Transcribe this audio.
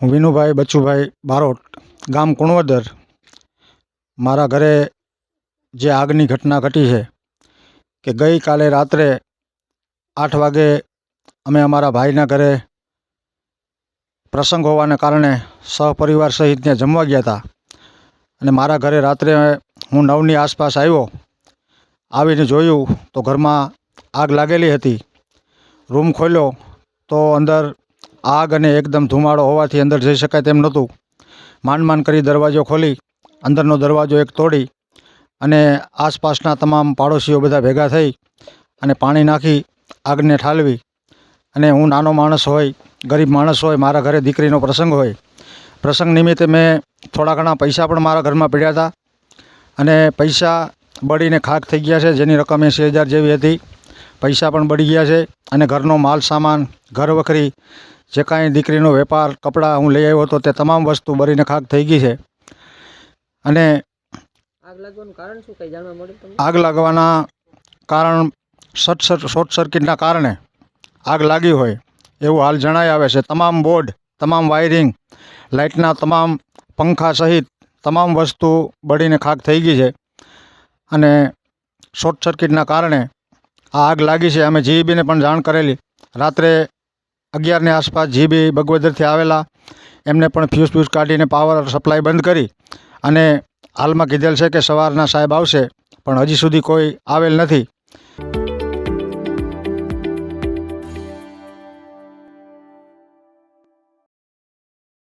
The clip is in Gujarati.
હું વિનુભાઈ બચુભાઈ બારોટ, ગામ કુણવદર. મારા ઘરે જે આગની ઘટના ઘટી છે કે ગઈકાલે રાત્રે આઠ વાગે અમે અમારા ભાઈના ઘરે પ્રસંગ હોવાને કારણે સહપરિવાર સહિત ત્યાં જમવા ગયા હતા. અને મારા ઘરે રાત્રે હું નવની આસપાસ આવ્યો, આવીને જોયું તો ઘરમાં આગ લાગેલી હતી. રૂમ ખોલ્યો તો અંદર આગ અને એકદમ ધુમાડો હોવાથી અંદર જઈ શકાય તેમ નહોતું. માંડ માંડ કરી દરવાજો ખોલી, અંદરનો દરવાજો એક તોડી અને આસપાસના તમામ પાડોશીઓ બધા ભેગા થઈ અને પાણી નાખી આગને ઠાલવી. અને હું નાનો માણસ હોય, ગરીબ માણસ હોય, મારા ઘરે દીકરીનો પ્રસંગ હોય. પ્રસંગ નિમિત્તે મેં થોડા ઘણા પૈસા પણ મારા ઘરમાં પડ્યા હતા. અને પૈસા બળીને ખાક થઈ ગયા છે, જેની રકમ એંસી હજાર જેવી હતી. પૈસા પણ બળી ગયા છે અને ઘરનો માલ સામાન ઘર વખરી જે કાંઈ દીકરીનો વેપાર કપડાં હું લઈ આવ્યો હતો તે તમામ વસ્તુ બરીને ખાક થઈ ગઈ છે. અને આગ લાગવાનું કારણ શોર્ટ શોર્ટ સર્કિટના કારણે આગ લાગી હોય એવું હાલ જણાઈ આવે છે. તમામ બોર્ડ તમામ વાયરિંગ લાઇટના તમામ પંખા સહિત તમામ વસ્તુ બળીને ખાક થઈ ગઈ છે. અને શોર્ટ સર્કિટના કારણે આ આગ લાગી છે. અમે જીઈબીને પણ જાણ કરેલી. રાત્રે અગિયારની આસપાસ જીબી બગવદરથી આવેલા, એમને પણ ફ્યુઝ ફ્યુઝ કાઢીને પાવર સપ્લાય બંધ કરી અને હાલમાં કીધેલ છે કે સવારના સાહેબ આવશે, પણ હજી સુધી કોઈ આવેલ નથી.